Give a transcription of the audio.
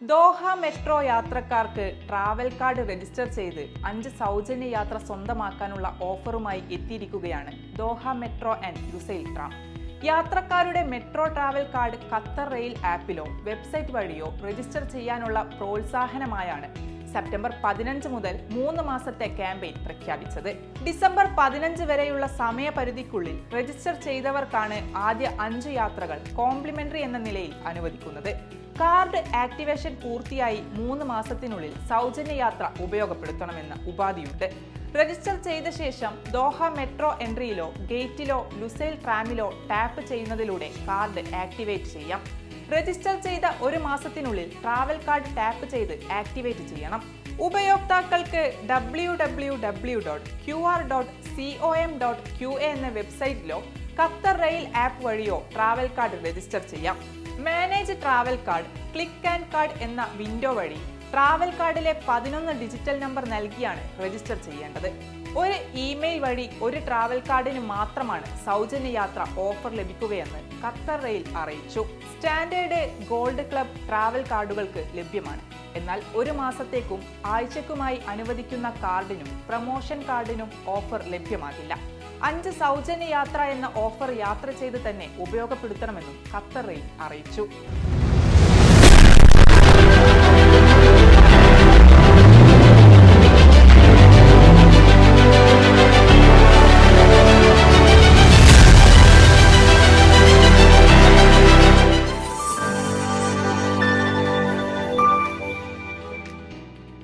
Doha metro യാത്രക്കാർക്ക് travel card register ചെയ്ത് അഞ്ച് സൗജന്യ യാത്ര സ്വന്തമാക്കാനുള്ള ഓഫറുമായി എത്തിയിരിക്കുകയാണ് Doha metro and Lusail tram. യാത്രക്കാരുടെ metro travel card Qatar rail ആപ്പിലോ website വഴിയോ രജിസ്റ്റർ ചെയ്യാനുള്ള പ്രോത്സാഹനമായാണ് സെപ്റ്റംബർ പതിനഞ്ച് മുതൽ മൂന്ന് മാസത്തെ ക്യാമ്പയിൻ പ്രഖ്യാപിച്ചത്. ഡിസംബർ പതിനഞ്ച് വരെയുള്ള സമയപരിധിക്കുള്ളിൽ രജിസ്റ്റർ ചെയ്തവർക്കാണ് ആദ്യ അഞ്ച് യാത്രകൾ കോംപ്ലിമെന്ററി എന്ന നിലയിൽ അനുവദിക്കുന്നത്. കാർഡ് ആക്ടിവേഷൻ പൂർത്തിയായി മൂന്ന് മാസത്തിനുള്ളിൽ സൗജന്യ യാത്ര ഉപയോഗപ്പെടുത്തണമെന്ന ഉപാധിയുണ്ട്. രജിസ്റ്റർ ചെയ്ത ശേഷം ദോഹ മെട്രോ എൻട്രിയിലോ ഗേറ്റിലോ ലുസൈൽ ട്രാമിലോ ടാപ്പ് ചെയ്യുന്നതിലൂടെ കാർഡ് ആക്ടിവേറ്റ് ചെയ്യാം. രജിസ്റ്റർ ചെയ്ത ഒരു മാസത്തിനുള്ളിൽ ട്രാവൽ കാർഡ് ടാപ്പ് ചെയ്ത് ആക്ടിവേറ്റ് ചെയ്യണം. ഉപയോക്താക്കൾക്ക് W W W dot Q R dot C O M dot Q A എന്ന വെബ്സൈറ്റിലോ ഖത്തർ റെയിൽ ആപ്പ് വഴിയോ ട്രാവൽ കാർഡ് രജിസ്റ്റർ ചെയ്യാം. Manage travel card click and card എന്ന വിൻഡോ വഴി ട്രാവൽ കാർഡിലെ പതിനൊന്ന് ഡിജിറ്റൽ നമ്പർ നൽകിയാണ് രജിസ്റ്റർ ചെയ്യേണ്ടത്. ഒരു ഇമെയിൽ വഴി ഒരു ട്രാവൽ കാർഡിന് മാത്രമാണ് സൗജന്യ യാത്ര ഓഫർ ലഭിക്കുകയെന്ന് ഖത്തർ റെയിൽ അറിയിച്ചു. സ്റ്റാൻഡേർഡ് ഗോൾഡ് ക്ലബ് ട്രാവൽ കാർഡുകൾക്ക് ലഭ്യമാണ്. എന്നാൽ ഒരു മാസത്തേക്കും ആഴ്ചക്കുമായി അനുവദിക്കുന്ന കാർഡിനും പ്രമോഷൻ കാർഡിനും ഓഫർ ലഭ്യമാകില്ല. അഞ്ച് സൗജന്യ യാത്ര എന്ന ഓഫർ യാത്ര ചെയ്ത് തന്നെ ഉപയോഗപ്പെടുത്തണമെന്നും ഖത്തർ റെയിൽ അറിയിച്ചു.